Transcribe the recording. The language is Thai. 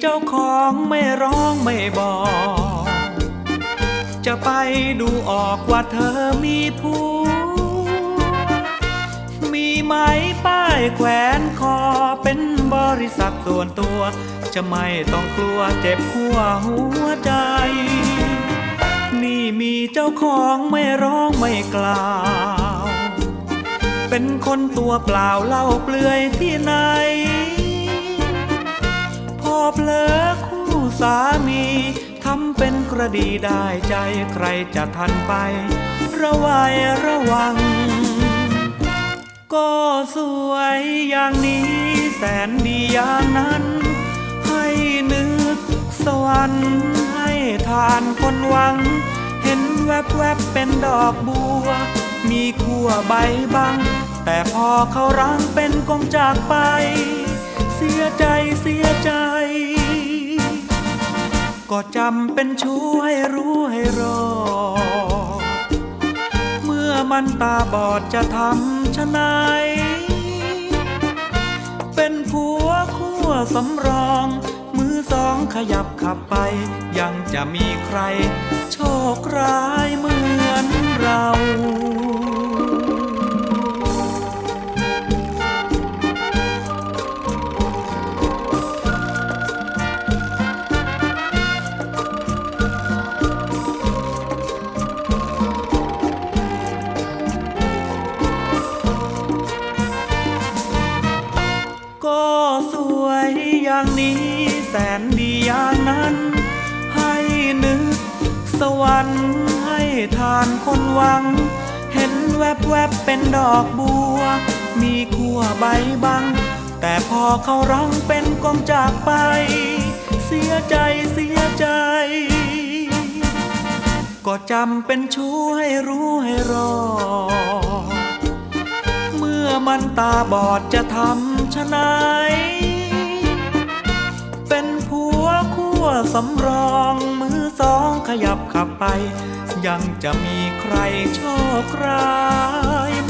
เจ้าของไม่ร้องไม่บอก จะไปดูออกว่าเธอมีผู้ มีไหมป้ายแขวนคอเป็นบริษัทส่วนตัว จะไม่ต้องกลัวเจ็บหัวหัวใจ นี่มีเจ้าของไม่ร้องไม่กล่าว เป็นคนตัวเปล่าเล่าเปลือยที่ไหน เผลอคู่สามีทำเป็นกระดีได้ใจใครจะทันไป ระไวยระวัง ก็สวยอย่างนี้แสนดีอย่างนั้น ให้นึกสวรรค์ให้ทานคนหวัง เห็นแวบๆบเป็นดอกบัว มีขั้วใบบัง แต่พอเขารังเป็นกงจากไป สียใจเสียใจ ก็จำเป็นชู้ให้รู้ให้รอ เมื่อมันตาบอดจะทำชะไหนเป็นผัวคู่สำรอง มือสองขยับขับไป ยังจะมีใคร โชคร้ายเหมือนเรา สวยอย่างนี้แสนดีอย่างนั้น ให้นึกสวรรค์ให้ทานคนหวัง เห็นแวบๆบเป็นดอกบัว มีขั้วใบบัง แต่พอเขารังเป็นกองจากไป เสียใจเสียใจ ก็จำเป็นชู้ให้รู้ให้รอเมื่อมันตาบอดจะทำชะไหนเป็นผัวคู่สำรองมือสองขยับขับไป ยังจะมีใครโชคร้ายเหมือนเร